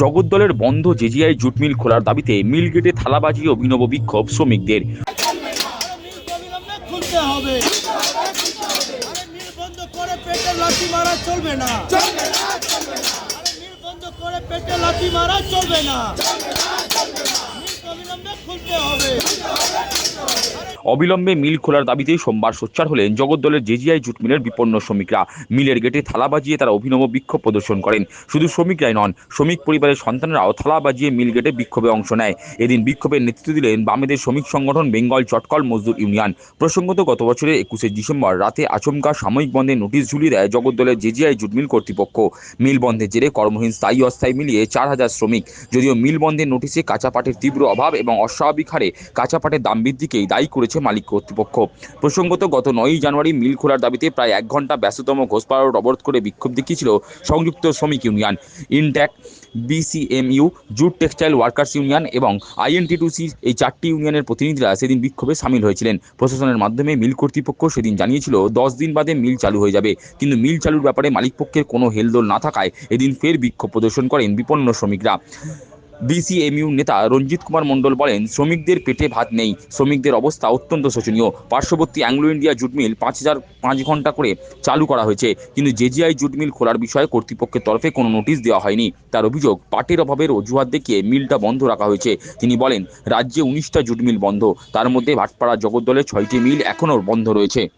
জগদ্দলের বন্ধ জেজিআই jute mill খোলার দাবিতে মিল গেটে থালা বাজিয়ে অভিনব বিক্ষোভ শ্রমিকদের। চলবে না অবিলম্বে মিল খোলার দাবিতে সোমবার সোচ্চার হলেন জগদ্দলের জেজিআই জুট মিলের বিপন্ন শ্রমিকরা। মিলের গেটে থালা বাজিয়ে তারা অভিনব বিক্ষোভ প্রদর্শন করেন। শুধু শ্রমিকরাই নন, শ্রমিক পরিবারের সন্তানরাও থালা বাজিয়ে মিল গেটে বিক্ষোভে অংশ নেয়। এদিন বিক্ষোভের নেতৃত্ব দিলেন বামেদের শ্রমিক সংগঠন বেঙ্গল চটকল মজদুর ইউনিয়ন। প্রসঙ্গত গত বছরের একুশে ডিসেম্বর রাতে আচমকা সাময়িক বন্ধে নোটিশ ঝুলিয়ে দেয় জগদ্দলের জেজিআই জুট মিল কর্তৃপক্ষ। মিল বন্ধের জেরে কর্মহীন স্থায়ী অস্থায়ী মিলিয়ে চার হাজার শ্রমিক। যদিও মিল বন্ধের নোটিশে কাঁচা পাটের তীব্র অভাব এবং অস্বাভাবিক হারে কাঁচা পাটের দাম বৃদ্ধিকেই দায়ী করেছে মালিক কর্তৃপক্ষ। প্রসঙ্গত, গত নয়ই জানুয়ারি মিল খোলার দাবিতে প্রায় এক ঘণ্টা ব্যস্ততম ঘোষপাড়া অবরোধ করে বিক্ষোভ দেখিয়েছিল সংযুক্ত শ্রমিক union. Intact BCMU, jute textile workers union এবং আইএনটিটুসি এই চারটি ইউনিয়নের প্রতিনিধিরা সেদিন বিক্ষোভে সামিল হয়েছিলেন। প্রশাসনের মাধ্যমে মিল কর্তৃপক্ষ সেদিন জানিয়েছিল, দশ দিন বাদে মিল চালু হয়ে যাবে। কিন্তু মিল চালুর ব্যাপারে মালিকপক্ষের কোনো হেলদোল না থাকায় এদিন ফের বিক্ষোভ প্রদর্শন করেন বিপন্ন শ্রমিকরা। বিসিএমইউ নেতা রঞ্জিত কুমার মণ্ডল বলেন, শ্রমিকদের পেটে ভাত নেই। শ্রমিকদের অবস্থা অত্যন্ত শোচনীয়। পার্শ্ববর্তী অ্যাংলো ইন্ডিয়া জুট মিল পাঁচ হাজার পাঁচ ঘণ্টা করে চালু করা হয়েছে। কিন্তু জেজিআই জুট মিল খোলার বিষয়ে কর্তৃপক্ষের তরফে কোনো নোটিশ দেওয়া হয়নি। তার অভিযোগ, পাটের অভাবের অজুহাত দেখিয়ে মিলটা বন্ধ রাখা হয়েছে। তিনি বলেন, রাজ্যে উনিশটা জুট মিল বন্ধ। তার মধ্যে ভাটপাড়া জগদ্দলের ছয়টি মিল এখনও বন্ধ রয়েছে।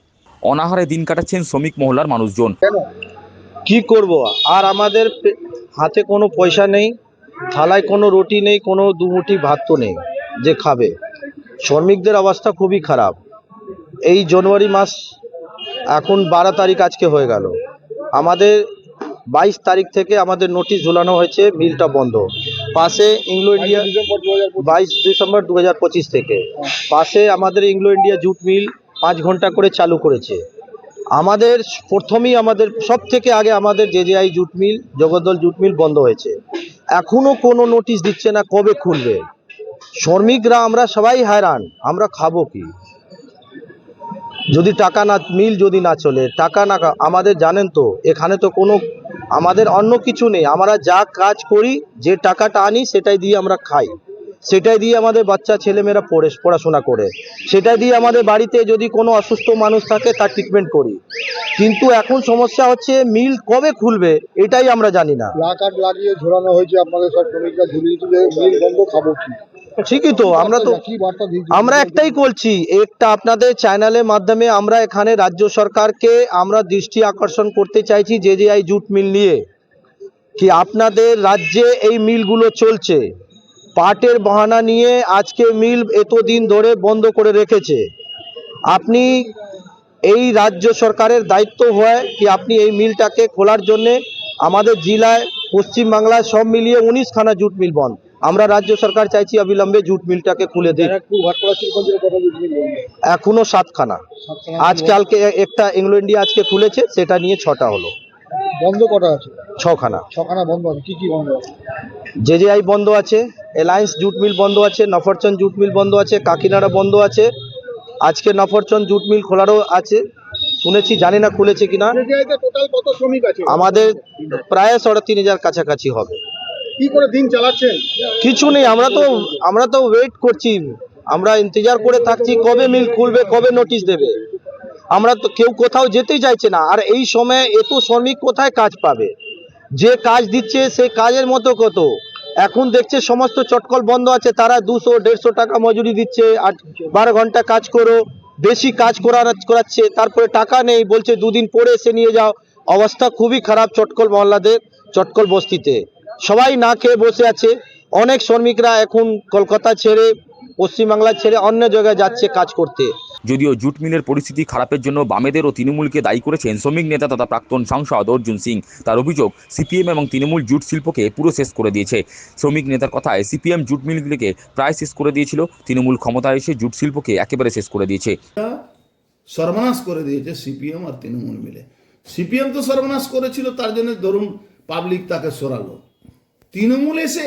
অনাহারে দিন কাটাচ্ছেন শ্রমিক মহলার মানুষজন। কি করব? আর আমাদের হাতে কোনো পয়সা নেই। থালায় কোনো রুটি নেই, কোনো দুমুঠি ভাত তো নেই যে খাবে। শ্রমিকদের অবস্থা খুবই খারাপ। এই জানুয়ারি মাস এখন বারো তারিখ আজকে হয়ে গেল। আমাদের বাইশ তারিখ থেকে আমাদের নোটিশ ঝুলানো হয়েছে, মিলটা বন্ধ। পাশে ইংলো ইন্ডিয়া বাইশ ডিসেম্বর দু হাজার পঁচিশ থেকে। পাশে আমাদের ইংলো ইন্ডিয়া জুট মিল পাঁচ ঘণ্টা করে চালু করেছে। আমাদের প্রথমেই আমাদের সব থেকে আগে আমাদের JJI jute mill, Jagaddal jute mill বন্ধ হয়েছে। এখনও কোনো নোটিশ দিচ্ছে না কবে খুলবে। শ্রমিকরা, আমরা সবাই হয়রান, আমরা খাব কি? যদি টাকা না, মিল যদি না চলে, টাকা না আমাদের জানেন তো, এখানে তো কোনো, আমাদের অন্য কিছু নেই। আমরা যা কাজ করি, যে টাকাটা আনি, সেটাই দিয়ে আমরা খাই। সেটাই দিয়ে আমাদের বাচ্চা, ছেলেমেয়েরা পড়ে পড়াশোনা করে। সেটাই দিয়ে আমাদের বাড়িতে যদি কোনো অসুস্থ মানুষ থাকে, তার ট্রিটমেন্ট করি। কিন্তু এখন সমস্যা হচ্ছে মিল কবে খুলবে এটাই আমরা জানি না। প্লাকার্ড লাগিয়ে ঝোলানো হয়েছে আপনাদের সব শ্রমিকরা ঝুলিয়েছে যে মিল বন্ধ খাব কি? ঠিকই তো আমরা তো আমরা একটাই বলছি একটা আপনাদের চ্যানেলের মাধ্যমে আমরা এখানে রাজ্য সরকারকে আমরা দৃষ্টি আকর্ষণ করতে চাইছি যে যে এই জুট মিল নিয়ে। কি আপনাদের রাজ্যে এই মিলগুলো চলছে। পাটের বাহানা নিয়ে আজকে মিল এতদিন ধরে বন্ধ করে রেখেছে। আপনি এই রাজ্য সরকারের দায়িত্ব হয় কি আপনি এই মিলটাকে খোলার জন্যে আমাদের জেলায় পশ্চিমবাংলায় সব মিলিয়ে উনিশখানা জুট মিল বন্ধ। আমরা রাজ্য সরকার চাইছি অবিলম্বে জুট মিলটাকে খুলে বন্ধ এখনও সাতখানা। আজকালকে একটা ইংলো ইন্ডিয়া আজকে খুলেছে সেটা নিয়ে ছটা হলো। বন্ধ কটা আছে? ছখানা। ছখানা বন্ধ আছে। কি কি বন্ধ আছে? জেজেআই বন্ধ আছে এলায়েন্স জুট মিল বন্ধ আছে নফরচন্দ জুট মিল বন্ধ আছে কাকিনাড়া বন্ধ আছে আজকে নফরচন্দ জুট মিল খোলারও আছে। শুনেছি জানি না খুলেছে কিনা। আমাদের প্রায় সাড়ে তিন হাজার কাছাকাছি হবে। কি করে দিন চালাচ্ছেন? কিছু নেই আমরা তো আমরা তো ওয়েট করছি। আমরা ইন্তজার করে থাকছি কবে মিল খুলবে কবে নোটিশ দেবে। আমরা তো কেউ কোথাও যেতেই চাইছে না। আর এই সময় এত শ্রমিক কোথায় কাজ পাবে? যে কাজ দিচ্ছে সে কাজের মতো কত? এখন দেখছে সমস্ত চটকল বন্ধ আছে, তারা দুশো, দেড়শো টাকা মজুরি দিচ্ছে আট বারো ঘণ্টা কাজ করো, বেশি কাজ করার, করাচ্ছে, তারপরে টাকা নেই, বলছে দুদিন পরে এসে নিয়ে যাও। অবস্থা খুবই খারাপ চটকল মহল্লাদের, চটকল বস্তিতে। সবাই না খেয়ে বসে আছে, অনেক শ্রমিকরা এখন কলকাতা ছেড়ে, পশ্চিমবাংলা ছেড়ে অন্য জায়গায় যাচ্ছে কাজ করতে। যদিও জুট মিলের পরিস্থিতি খারাপের জন্য বামেদের ও তৃণমূলকে দায়ী করেছেন শ্রমিক নেতা তথা প্রাক্তন সাংসদ অর্জুন সিং। তার অভিযোগ, সিপিএম এবং তৃণমূল জুট শিল্পকে পুরো শেষ করে দিয়েছে। শ্রমিক নেতার কথায় সিপিএম জুট মিলগুলিকে প্রায় শেষ করে দিয়েছিল। তৃণমূল ক্ষমতায় এসে জুট শিল্পকে একেবারে শেষ করে দিয়েছে। সর্বনাশ করে দিয়েছে সিপিএম আর তৃণমূল মিলে। সিপিএম তো সর্বনাশ করেছিল, তার জন্য ধরুন পাবলিক তাকে সরালো। তৃণমূল এসে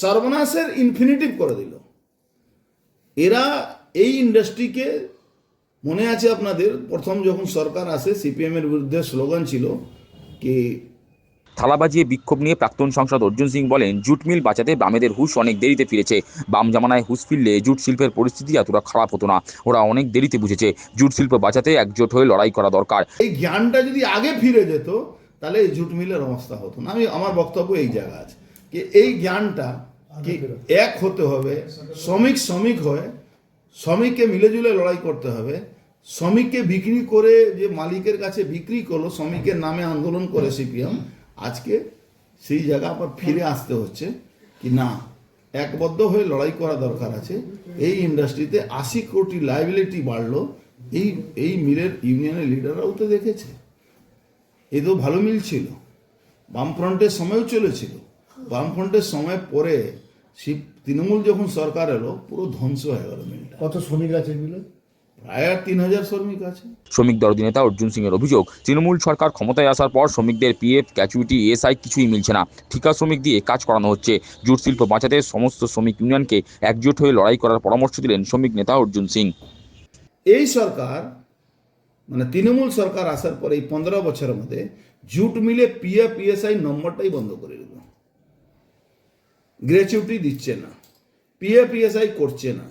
সর্বনাশের ইনফিনিটিভ করে দিল। এরা এই ইন্ডাস্ট্রিকে মনে আছে আপনাদের? প্রথম যখন সরকার আসে সিপিএম এর বিরুদ্ধে স্লোগান ছিল কি থালা বাজিয়ে বিক্ষোভ নিয়ে প্রাক্তন সাংসদ অর্জুন সিং বলেন জুট মিল বাঁচাতে বামেদের হুশ অনেক দেরিতে ফিরেছে। বাম জামানায় হুশ ফিরলে জুট শিল্পের পরিস্থিতি এতটা খারাপ হতো না। ওরা অনেক দেরিতে বুঝেছে জুট শিল্প বাঁচাতে একজোট হয়ে লড়াই করা দরকার। এই জ্ঞানটা যদি আগে ফিরে যেত তাহলে এই জুট মিলের অবস্থা হতো না। আমি আমার বক্তব্য এই জায়গা আছে। কি এই জ্ঞানটা কি এক হতে হবে শ্রমিক শ্রমিক হয়ে শ্রমিককে মিলেজুলে লড়াই করতে হবে। শ্রমিককে বিক্রি করে যে মালিকের কাছে বিক্রি করল শ্রমিকের নামে আন্দোলন করে সিপিএম। আজকে সেই জায়গা আবার ফিরে আসতে হচ্ছে কি না? একবদ্ধ হয়ে লড়াই করা দরকার আছে। এই ইন্ডাস্ট্রিতে আশি কোটি লাইবিলিটি বাড়লো। এই এই মিলের ইউনিয়নের লিডাররাও তো দেখেছে। এ তো ভালো মিল ছিল। বামফ্রন্টের সময়ও চলেছিল। বামফ্রন্টের সময় পরে শিব তৃণমূল যখন সরকার এলো পুরো ধ্বংস হয়ে গেল মিলটা কত শ্রমিক আছে মিলে প্রায় তিন হাজার শ্রমিক আছে। শ্রমিক দরদি নেতা অর্জুন সিং এর অভিযোগ তৃণমূল সরকার ক্ষমতায় আসার পর শ্রমিকদের পিএফ গ্র্যাচুইটি এসআই কিছুই মিলছে না। ঠিকা শ্রমিক দিয়ে কাজ করানো হচ্ছে। জুট শিল্প বাঁচাতে সমস্ত শ্রমিক ইউনিয়নকে একজোট হয়ে লড়াই করার পরামর্শ দিলেন শ্রমিক নেতা অর্জুন সিং। এই সরকার মানে তৃণমূল সরকার আসার পর এই পনেরো বছরের মধ্যে জুট মিলে পিএফ পিএসআই নম্বরটাই বন্ধ করে গ্র্যাচুইটি দিচ্ছে না পিএফ পিএসআই করছে না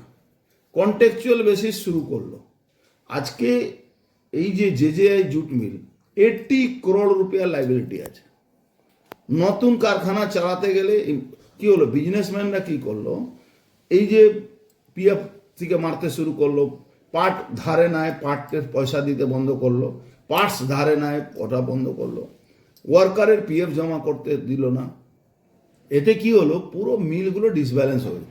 কন্টেকচুয়াল বেসিস শুরু করল। আজকে এই যে JJI jute mill eighty crore রুপিয়া liability আছে। নতুন কারখানা চালাতে গেলে কি হলো বিজনেসম্যানরা কি করল? এই যে পিএফ থেকে মারতে শুরু করল পাট ধারে নেয় পাটের পয়সা দিতে বন্ধ করল পার্টস ধারে নেয় ওটা বন্ধ করল। ওয়ার্কারের পিএফ জমা করতে দিল না। এতে কি হলো পুরো মিলগুলো ডিসব্যালেন্স হয়ে।